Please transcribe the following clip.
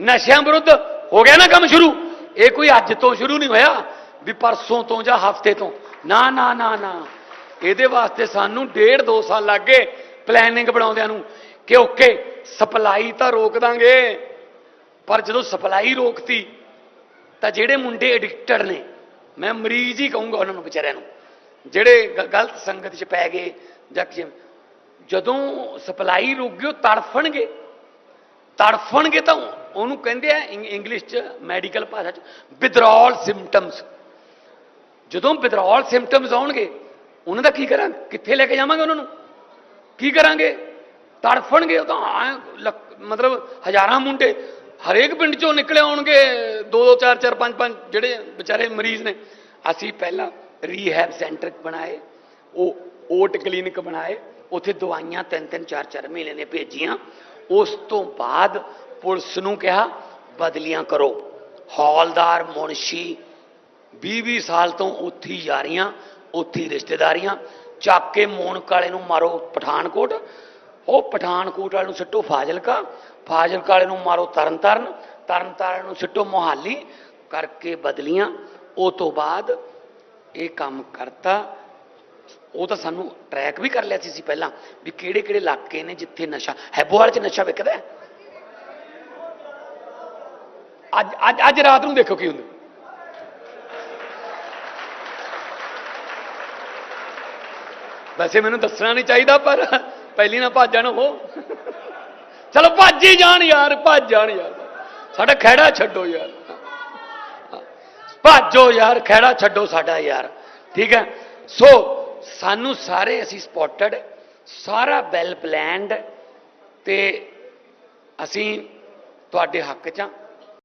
ਨਸ਼ਿਆਂ ਵਿਰੁੱਧ ਹੋ ਗਿਆ ਨਾ ਕੰਮ ਸ਼ੁਰੂ? ਇਹ ਕੋਈ ਅੱਜ ਤੋਂ ਸ਼ੁਰੂ ਨਹੀਂ ਹੋਇਆ ਵੀ ਪਰਸੋਂ ਤੋਂ ਜਾਂ ਹਫ਼ਤੇ ਤੋਂ। ਨਾ ਨਾ ਨਾ ਨਾ। ਇਹਦੇ ਵਾਸਤੇ ਸਾਨੂੰ ਡੇਢ ਦੋ ਸਾਲ ਲੱਗ ਗਏ ਪਲੈਨਿੰਗ ਬਣਾਉਂਦਿਆਂ ਨੂੰ ਕਿ ਓਕੇ ਸਪਲਾਈ ਤਾਂ ਰੋਕ ਦਾਂਗੇ, ਪਰ ਜਦੋਂ ਸਪਲਾਈ ਰੋਕਤੀ, ਤਾਂ ਜਿਹੜੇ ਮੁੰਡੇ ਐਡਿਕਟਡ ਨੇ, ਮੈਂ ਮਰੀਜ਼ ਹੀ ਕਹੂੰਗਾ ਉਹਨਾਂ ਨੂੰ ਵਿਚਾਰਿਆਂ ਨੂੰ, ਜਿਹੜੇ ਗ- ਗਲਤ ਸੰਗਤ 'ਚ ਪੈ ਗਏ ਜਾਂ ਜਦੋਂ ਸਪਲਾਈ ਰੁਕ ਗਈ, ਉਹ ਤੜਫਣਗੇ। ਤੜਫਣਗੇ ਤਾਂ ਉਹਨੂੰ ਕਹਿੰਦੇ ਆ ਇੰਗ- ਇੰਗਲਿਸ਼ 'ਚ ਮੈਡੀਕਲ ਭਾਸ਼ਾ 'ਚ ਵਿਦਰੋਲ ਸਿੰਪਟਮਸ ਜਦੋਂ ਵਿਦਰੋਲ ਸਿੰਪਟਮਸ ਆਉਣਗੇ, ਉਹਨਾਂ ਦਾ ਕੀ ਕਰਾਂ ਕਿੱਥੇ ਲੈ ਕੇ ਜਾਵਾਂਗੇ ਉਹਨਾਂ ਨੂੰ? ਕੀ ਕਰਾਂਗੇ? ਤੜਫਣਗੇ, ਉਹ ਤਾਂ ਮਤਲਬ ਹਜ਼ਾਰਾਂ ਮੁੰਡੇ, ਹਰੇਕ ਪਿੰਡ ਚੋਂ ਨਿਕਲੇ ਆਉਣਗੇ, ਦੋ ਦੋ, ਚਾਰ ਚਾਰ, ਪੰਜ ਪੰਜ, ਜਿਹੜੇ ਵਿਚਾਰੇ ਮਰੀਜ਼ ਨੇ। ਅਸੀਂ ਪਹਿਲਾਂ ਰੀਹੈਬ ਸੈਂਟਰ ਬਣਾਏ, ਉਹ ਓਟ ਕਲੀਨਿਕ ਬਣਾਏ ਉੱਥੇ ਦਵਾਈਆਂ ਤਿੰਨ ਤਿੰਨ ਚਾਰ ਚਾਰ ਮਹੀਨੇ ਨੇ ਭੇਜੀਆਂ। ਉਸ ਤੋਂ ਬਾਅਦ ਪੁਲਿਸ ਨੂੰ ਕਿਹਾ, ਬਦਲੀਆਂ ਕਰੋ। ਹੌਲਦਾਰ ਮੁਨਸ਼ੀ 20-20 ਸਾਲ ਤੋਂ ਉੱਥੇ ਹੀ ਜਾ ਰਹੀਆਂ, ਉੱਥੇ ਹੀ ਰਿਸ਼ਤੇਦਾਰੀਆਂ। ਚੱਕ ਕੇ ਮੋਨਕ ਵਾਲੇ ਨੂੰ ਮਾਰੋ ਪਠਾਨਕੋਟ। ਉਹ ਪਠਾਨਕੋਟ ਵਾਲੇ ਨੂੰ ਸਿੱਟੋ ਫਾਜ਼ਿਲਕਾ ਫਾਜ਼ਿਲਕਾ ਵਾਲੇ ਨੂੰ ਮਾਰੋ ਤਰਨਤਾਰਨ ਤਰਨਤਾਰਨ ਨੂੰ ਸਿੱਟੋ ਮੋਹਾਲੀ। ਕਰਕੇ ਬਦਲੀਆਂ। ਉਹ ਤੋਂ ਬਾਅਦ ਇਹ ਕੰਮ ਕਰਤਾ। ਉਹ ਤਾਂ ਸਾਨੂੰ ਟਰੈਕ ਵੀ ਕਰ ਲਿਆ ਸੀ ਸੀ ਪਹਿਲਾਂ ਵੀ ਕਿਹੜੇ ਕਿਹੜੇ ਇਲਾਕੇ ਨੇ ਜਿੱਥੇ ਨਸ਼ਾ ਹੈਬੋਹਾਲ 'ਚ ਨਸ਼ਾ ਵਿਕਦਾ ਹੈ। ਅੱਜ ਅੱਜ ਅੱਜ ਰਾਤ ਨੂੰ ਦੇਖੋ ਕੀ ਹੁੰਦਾ। ਵੈਸੇ ਮੈਨੂੰ ਦੱਸਣਾ ਨਹੀਂ ਚਾਹੀਦਾ, ਪਰ ਪਹਿਲੀ ਨਾ ਭੱਜ ਜਾਣ ਉਹ। ਚਲੋ ਭੱਜ ਹੀ ਜਾਣ ਯਾਰ, ਭੱਜ ਜਾਣ ਯਾਰ। ਸਾਡਾ ਖਹਿੜਾ ਛੱਡੋ ਯਾਰ। ਭੱਜੋ ਯਾਰ, ਖਹਿੜਾ ਛੱਡੋ ਸਾਡਾ ਯਾਰ। ਠੀਕ ਹੈ? ਸੋ ਸਾਨੂੰ ਸਾਰੇ ਅਸੀਂ ਸਪੌਟਡ ਸਾਰਾ ਵੈਲ ਪਲੈਨਡ ਤੇ ਅਸੀਂ ਤੁਹਾਡੇ ਹੱਕ 'ਚ ਹਾਂ।